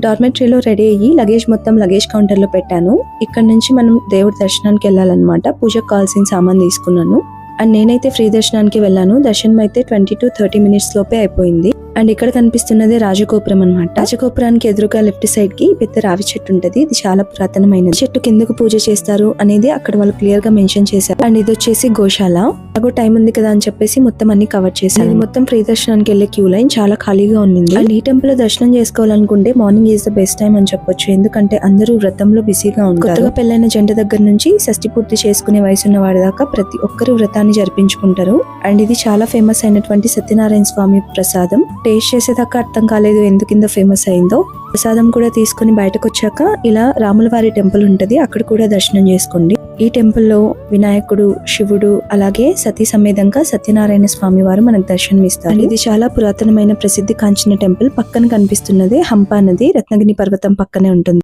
డార్మెటరీలో ready అయ్యి luggage మొత్తం luggage కౌంటర్లో పెట్టాను. ఇక్కడ నుంచి మనం దేవుడి దర్శనానికి వెళ్ళాలన్నమాట. పూజకు కావాల్సిన సామాన్ తీసుకున్నాను. అండ్ నేనైతే ఫ్రీ దర్శనానికి వెళ్ళాను. దర్శనం అయితే ట్వంటీ టు థర్టీ మినిట్స్ లోపే అయిపోయింది. అండ్ ఇక్కడ కనిపిస్తున్నది రాజగోపురం అన్నమాట. రాజగోపురానికి ఎదురుగా లెఫ్ట్ సైడ్కి పెద్ద రావి చెట్టు ఉంటది. ఇది చాలా పురాతనమైనది. చెట్టు కిందకు పూజ చేస్తారు అనేది అక్కడ వాళ్ళు క్లియర్గా మెన్షన్ చేశారు. అండ్ ఇది వచ్చేసి గోశాల. అలాగో టైం ఉంది కదా అని చెప్పేసి మొత్తం అన్ని కవర్ చేశాను ఇది మొత్తం ఫ్రీ దర్శనానికి వెళ్ళే క్యూ లైన్ చాలా ఖాళీగా ఉంది అండ్ ఈ టెంపుల్ దర్శనం చేసుకోవాలనుకుంటే morning is the best time అని చెప్పొచ్చు. ఎందుకంటే అందరూ వ్రతంలో బిజీగా ఉంటారు. కొత్తగా పెళ్ళైన జంట దగ్గర నుంచి షష్టి పూర్తి చేసుకునే వయసు ఉన్న వారి దాకా ప్రతి ఒక్కరు వ్రతాన్ని జరిపించుకుంటారు. అండ్ ఇది చాలా ఫేమస్ అయినటువంటి సత్యనారాయణ స్వామి ప్రసాదం. టేస్ట్ చేసేదాకా అర్థం కాలేదు ఎందుకు ఇంత ఫేమస్ అయిందో. ప్రసాదం కూడా తీసుకుని బయటకు వచ్చాక ఇలా రాముల వారి టెంపుల్ ఉంటది అక్కడ కూడా దర్శనం చేసుకోండి. ఈ టెంపుల్లో వినాయకుడు శివుడు అలాగే సతీ సమేతంగా సత్యనారాయణ స్వామి వారు మనకు దర్శనం ఇస్తారు. ఇది చాలా పురాతనమైన ప్రసిద్ధి కాంచిన టెంపుల్ పక్కన కనిపిస్తున్నది హంపా నది రత్నగిరి పర్వతం పక్కనే ఉంటుంది.